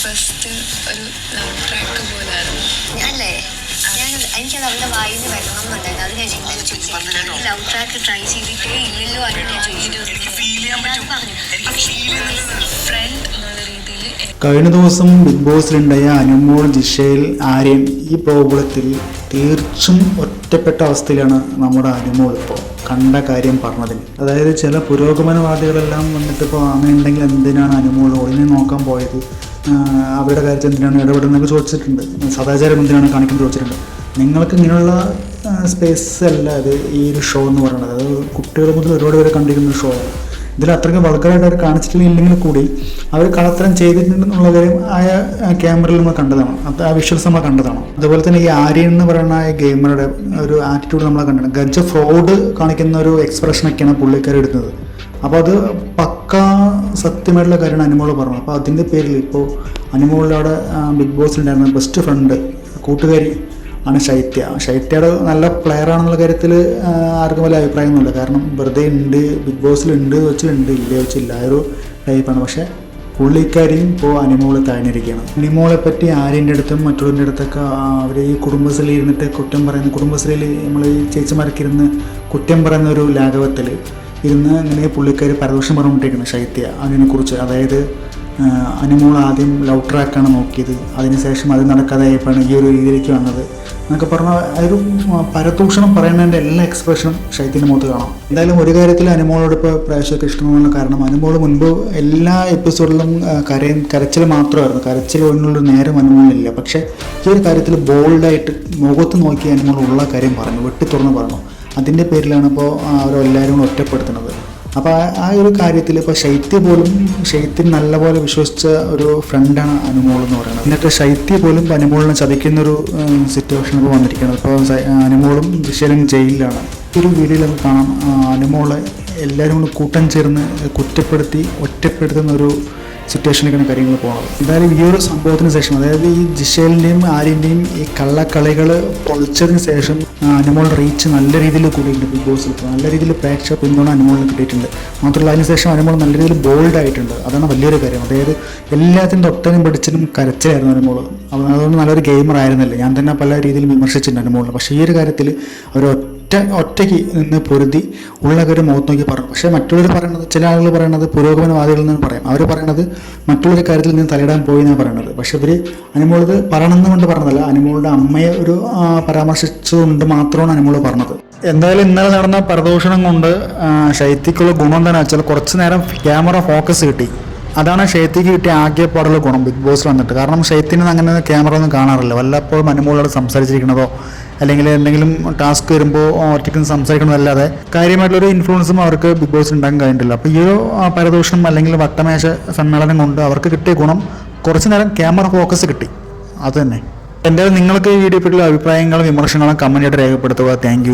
First ഒരു love track പോലായിരുന്നു അല്ലേ? ഞാൻ എനിക്കത് അവളുടെ വായിൽ നിന്ന് വരണം എന്നുണ്ടായിരുന്നു. അത് ഞാൻ ഇന്നലെ ചോദിച്ചത് ലവ് ട്രാക്ക് ട്രൈ ചെയ്തിട്ടേ ഇല്ലല്ലോ അത് ഞാൻ ഫ്രണ്ട് എന്നുള്ള രീതിയിൽ കഴിഞ്ഞ ദിവസം ബിഗ് ബോസിലുണ്ടായ അനുമോൾ ജിഷയിൽ ആര്യൻ ഈ പ്രോബ്ലത്തിൽ തീർച്ചും ഒറ്റപ്പെട്ട അവസ്ഥയിലാണ് നമ്മുടെ അനുമോൾ ഇപ്പോൾ കണ്ട കാര്യം പറഞ്ഞതിൽ. അതായത് ചില പുരോഗമനവാദികളെല്ലാം വന്നിട്ട് ഇപ്പോൾ ആമയുണ്ടെങ്കിൽ എന്തിനാണ് അനുമോൾ? ഒളിനെ നോക്കാൻ പോയത്? അവരുടെ കാര്യത്തിൽ എന്തിനാണ് ഇടപെടുന്നതൊക്കെ ചോദിച്ചിട്ടുണ്ട്. സദാചാരം എന്തിനാണ് കാണിക്കുന്നത് ചോദിച്ചിട്ടുണ്ട്. നിങ്ങൾക്ക് ഇങ്ങനെയുള്ള സ്പേസ് അല്ല അത് ഈ ഒരു ഷോ എന്ന് പറയുന്നത്. അത് കുട്ടികൾ മുതൽ ഒരുപാട് പേരെ കണ്ടിരിക്കുന്ന ഒരു ഷോ ആണ്. ഇതിൽ അത്രയ്ക്ക് വളർക്കാനായിട്ട് അവർ കാണിച്ചിട്ടില്ലെങ്കിൽ കൂടി അവർ കളത്തരം ചെയ്തിട്ടുണ്ടെന്നുള്ള കാര്യം ആയ ക്യാമറയിൽ നമ്മൾ കണ്ടതാണ്. അത് ആ വിഷ്വൽസ് നമ്മൾ കണ്ടതാണ്. അതുപോലെ തന്നെ ഈ ആര്യൻ എന്ന് പറയുന്ന ഗെയിമറുടെ ഒരു ആറ്റിറ്റ്യൂഡ് നമ്മൾ കണ്ടിട്ടുണ്ട്. ഗജ ഫ്രോഡ് കാണിക്കുന്ന ഒരു എക്സ്പ്രഷനൊക്കെയാണ് പുള്ളിക്കാർ എടുക്കുന്നത് അപ്പോൾ അത് സത്യമായിട്ടുള്ള കാര്യമാണ് അനുമോൾ പറഞ്ഞത്. അപ്പോൾ അതിന്റെ പേരിൽ ഇപ്പോൾ അനുമോളിന്റെ അവിടെ ബിഗ് ബോസിലുണ്ടായിരുന്ന ബെസ്റ്റ് ഫ്രണ്ട് കൂട്ടുകാരി ആണ് ശൈത്യ. ശൈത്യയുടെ നല്ല പ്ലെയർ ആണെന്നുള്ള കാര്യത്തിൽ ആർക്കും വലിയ അഭിപ്രായമൊന്നുമില്ല. കാരണം വെറുതെ ഉണ്ട് ബിഗ് ബോസിലുണ്ട് വെച്ചിട്ടുണ്ട് ഇല്ല വെച്ചില്ല ഒരു ടൈപ്പാണ് പക്ഷേ പുള്ളിക്കാരിയും ഇപ്പോൾ അനിമോൾ താഴ്ന്നിരിക്കുകയാണ്. അനിമോളെ പറ്റി ആര്യന്റെ അടുത്തും മറ്റുള്ളവരുടെ അടുത്തൊക്കെ അവർ ഈ കുടുംബശ്രീയിൽ ഇരുന്നിട്ട് കുറ്റം പറയുന്ന കുടുംബശ്രീയിൽ നമ്മൾ ചേച്ചിമാർക്കിരുന്ന് കുറ്റം പറയുന്ന ഒരു ലാഘവത്തിൽ ഇരുന്ന് ഇങ്ങനെ പുള്ളിക്കാർ പരദോഷം പറഞ്ഞുകൊണ്ടിരിക്കുന്നത് ശൈത്യ അതിനെക്കുറിച്ച്. അതായത് അനുമോൾ ആദ്യം ലവ് ട്രാക്കാണ് നോക്കിയത്. അതിനുശേഷം അത് നടക്കാതായപ്പോഴാണ് ഈ ഒരു രീതിയിലേക്ക് വന്നത്. എന്നൊക്കെ പറഞ്ഞാൽ ആ ഒരു പരദൂഷണം പറയുന്നതിന്റെ എല്ലാ എക്സ്പ്രഷനും ശൈത്യന്റെ മുഖത്ത് കാണാം. എന്തായാലും ഒരു കാര്യത്തിൽ അനുമോളോട് ഇപ്പോൾ പ്രേക്ഷകർക്ക് ഇഷ്ടമുള്ള കാരണം അനുമോൾ മുൻപ് എല്ലാ എപ്പിസോഡിലും കരയും കരച്ചിൽ മാത്രമായിരുന്നു. കരച്ചിൽ ഒന്നുള്ളൊരു നേരം അനുമോളില്ല പക്ഷേ ഈ ഒരു കാര്യത്തിൽ ബോൾഡായിട്ട് മുഖത്ത് നോക്കി അനുമോൾ ഉള്ള കാര്യം പറഞ്ഞു വെട്ടി തുറന്ന് പറഞ്ഞു. അതിന്റെ പേരിലാണ് ഇപ്പോൾ അവരെല്ലാവരും ഒറ്റപ്പെടുത്തുന്നത്. അപ്പോൾ ആ- ഒരു കാര്യത്തിൽ ഇപ്പോൾ ശൈത്യ പോലും ശൈത്യം നല്ലപോലെ വിശ്വസിച്ച ഒരു ഫ്രണ്ടാണ് അനുമോൾ എന്ന് പറയുന്നത്. എന്നിട്ട് ശൈത്യ പോലും അനുമോളിനെ ചതിക്കുന്നൊരു സിറ്റുവേഷൻ ഇപ്പോൾ വന്നിരിക്കുന്നത് ഇപ്പോൾ അനുമോളും ദിശയിലും ജയിലിലാണ്. ഒരു വീഡിയോയിൽ നമുക്ക് കാണാം അനുമോളെ എല്ലാവരും കൂടി കൂട്ടം ചേർന്ന് കുറ്റപ്പെടുത്തി ഒറ്റപ്പെടുത്തുന്ന ഒരു സിറ്റുവേഷനിലേക്കാണ് കാര്യങ്ങൾ പോകുന്നത് എന്തായാലും ഈ ഒരു സംഭവത്തിന് ശേഷം അതായത് ഈ ജിഷേലിന്റെയും ആര്യന്റെയും ഈ കള്ളക്കളികൾ പൊളിച്ചതിന് ശേഷം അനുമോൾ റീച്ച് നല്ല രീതിയിൽ കൂടിയിട്ടുണ്ട് ബിഗ് ബോസിൽ. നല്ല രീതിയിൽ പ്രേക്ഷക പിന്തുണ അനുമോളിന് കിട്ടിയിട്ടുണ്ട്. മാത്രമല്ല അതിനുശേഷം അനുമോൾ നല്ല രീതിയിൽ ബോൾഡ് ആയിട്ടുണ്ട്. അതാണ് വലിയൊരു കാര്യം. അതായത് എല്ലാത്തിന്റെ ഒട്ടനും പിടിച്ചനും കരച്ചിലായിരുന്നു അനുമോൾ അതുകൊണ്ട് നല്ലൊരു ഗെയിമർ ആയിരുന്നില്ല. ഞാൻ തന്നെ പല രീതിയിൽ വിമർശിച്ചിട്ടുണ്ട് അനുമോളിനെ. പക്ഷേ ഈ ഒരു കാര്യത്തിൽ അവർ ഒറ്റ ഒറ്റയ്ക്ക് നിന്ന് പൊരുതി ഉള്ളവർ മുഖത്ത് നോക്കി പറഞ്ഞു പക്ഷേ മറ്റുള്ളവർ പറയുന്നത് ചില ആളുകൾ പറയുന്നത് പുരോഗമനവാദികളിൽ നിന്ന് പറയും. അവർ പറയുന്നത് മറ്റുള്ളൊരു കാര്യത്തിൽ നിന്ന് തലയിടാൻ പോയി എന്നാണ് പറയുന്നത് പക്ഷെ ഇവർ അനുമോളത് ഇത് പറയണമെന്ന് കൊണ്ട് പറഞ്ഞതല്ല. അനുമോളുടെ അമ്മയെ ഒരു പരാമർശിച്ചുകൊണ്ട് മാത്രമാണ് അനുമോൾ പറഞ്ഞത്. എന്തായാലും ഇന്നലെ നടന്ന പ്രദൂഷണം കൊണ്ട് ശൈത്യക്കുള്ള ഗുണം എന്താണെന്ന് വെച്ചാൽ കുറച്ച് നേരം ക്യാമറ ഫോക്കസ് കിട്ടി. അതാണ് ഷെയ്ത്തിക്ക് കിട്ടിയ ആകെപ്പാടുള്ള ഗുണം ബിഗ് ബോസ് വന്നിട്ട്. കാരണം ഷെയ്ത്തിന് അങ്ങനെ ക്യാമറ ഒന്നും കാണാറില്ല. വല്ലപ്പോഴും അനുമോളോട് സംസാരിച്ചിരിക്കണതോ അല്ലെങ്കിൽ എന്തെങ്കിലും ടാസ്ക് വരുമ്പോൾ ഒറ്റയ്ക്ക് സംസാരിക്കണമല്ലാതെ കാര്യമായിട്ടുള്ളൊരു ഇൻഫ്ലുവൻസും അവർക്ക് ബിഗ് ബോസ് ഉണ്ടാകാൻ കഴിഞ്ഞിട്ടില്ല. അപ്പോൾ ഈ ഒരു പരദോഷം അല്ലെങ്കിൽ വട്ടമേശ സമ്മേളനം കൊണ്ട് അവർക്ക് കിട്ടിയ ഗുണം കുറച്ച് നേരം ക്യാമറ ഫോക്കസ് കിട്ടി. അത് തന്നെ. എന്തായാലും നിങ്ങൾക്ക് ഈ വീഡിയോ പറ്റിയുള്ള അഭിപ്രായങ്ങളും വിമർശനങ്ങളും കമന്റായിട്ട് രേഖപ്പെടുത്തുക. താങ്ക്